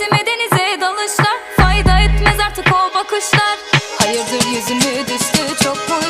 Bitti mi denize dalışlar. Fayda etmez artık o bakışlar. Hayırdır yüzümü düştü Çok mu